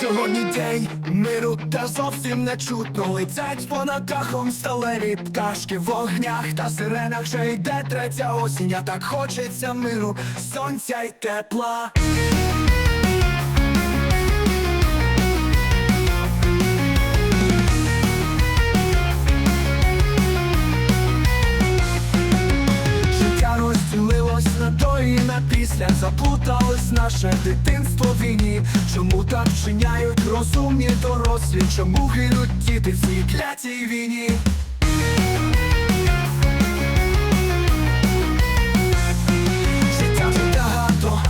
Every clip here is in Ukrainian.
Сьогодні день миру та зовсім не чутно Летять понад дахом сталеві пташки в вогнях та сиренах вже йде третя осінь, а так хочеться миру, сонця й тепла. Життя розділилось на до і на після Заплуталось наше дитинство війні Чому так вчиняють розумні дорослі? Чому гинуть діти в цій клятій війні? Життя вже багато,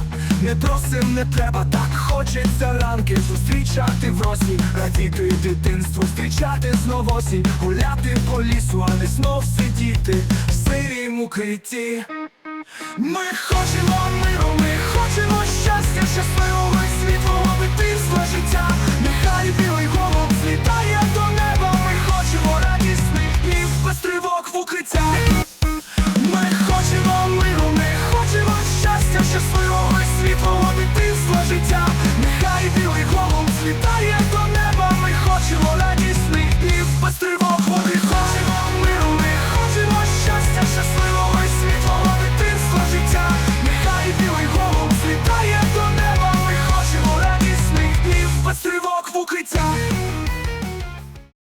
не просим, не треба, так хочеться ранки зустрічати в росі, радіти дитинству, зустрічати знов осінь, гуляти по лісу, а не знов сидіти в сирім укритті. Ми хочемо миру, ми без тривог. Ми хочемо миру, хочемо щастя, щасливого світлого дитинства життя. Нехай білий голуб злітає до неба. Ми хочемо радісних днів, без тривог води хочемо миру, хочемо щастя, щасливого і світлого дитинства життя. Нехай білий голуб злітає до неба. Ми хочемо радісних днів, без в укриття.